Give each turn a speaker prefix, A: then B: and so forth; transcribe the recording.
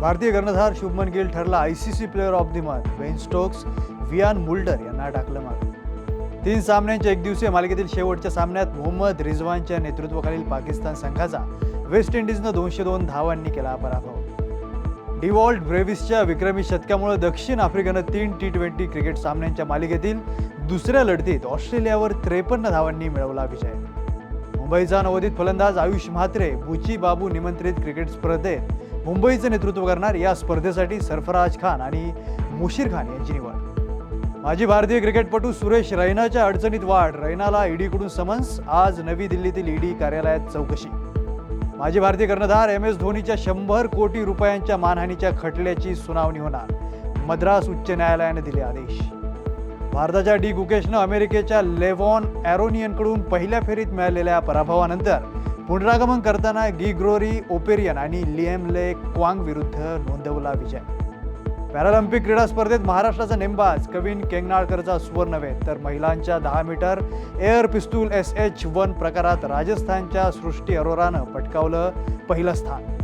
A: भारतीय कर्णधार शुभमन गिल ठरला I C C player of the month Ben Stokes Wiaan Mulder यांना टाकलं मागे तीन सामन्यांच्या एकदिवसीय मालिकेतील शेवटच्या सामन्यात मोहम्मद रिझवानच्या नेतृत्वाखालील पाकिस्तान संघाचा वेस्ट इंडिजनं दोनशे दोन धावांनी केला पराभव. डिवॉल्ट ब्रेव्हिसच्या विक्रमी शतकामुळे दक्षिण आफ्रिकेनं तीन टी ट्वेंटी क्रिकेट सामन्यांच्या मालिकेतील दुसऱ्या लढतीत ऑस्ट्रेलियावर त्रेपन्न धावांनी मिळवला विजय. मुंबईचा नवोदित फलंदाज आयुष म्हात्रे बुची बाबू निमंत्रित क्रिकेट स्पर्धेत मुंबईचं नेतृत्व करणार या स्पर्धेसाठी सरफराज खान आणि मुशीर खान यांची निवड. माजी भारतीय क्रिकेटपटू सुरेश रैनाच्या अडचणीत वाढ रैनाला ईडीकडून समन्स आज नवी दिल्लीतील ईडी कार्यालयात चौकशी. माजी भारतीय कर्णधार एम एस धोनीच्या शंभर कोटी रुपयांच्या मानहानीच्या खटल्याची सुनावणी होणार मद्रास उच्च न्यायालयाने दिले आदेश. भारताच्या डी गुकेशनं अमेरिकेच्या लेव्हॉन ॲरोनियनकडून पहिल्या फेरीत मिळालेल्या पराभवानंतर पुनरागमन करताना गिग्रोरी ओपेरियन आणि लिएमले क्वांग विरुद्ध नोंदवला विजय. पॅरालिम्पिक क्रीडा स्पर्धेत महाराष्ट्राचा नेमबाज कविन केंगनाळकरचा सुवर्णवेध तर महिलांच्या दहा metre air pistol S H one प्रकारात राजस्थानच्या सृष्टी अरोरानं पटकावलं पहिलं स्थान.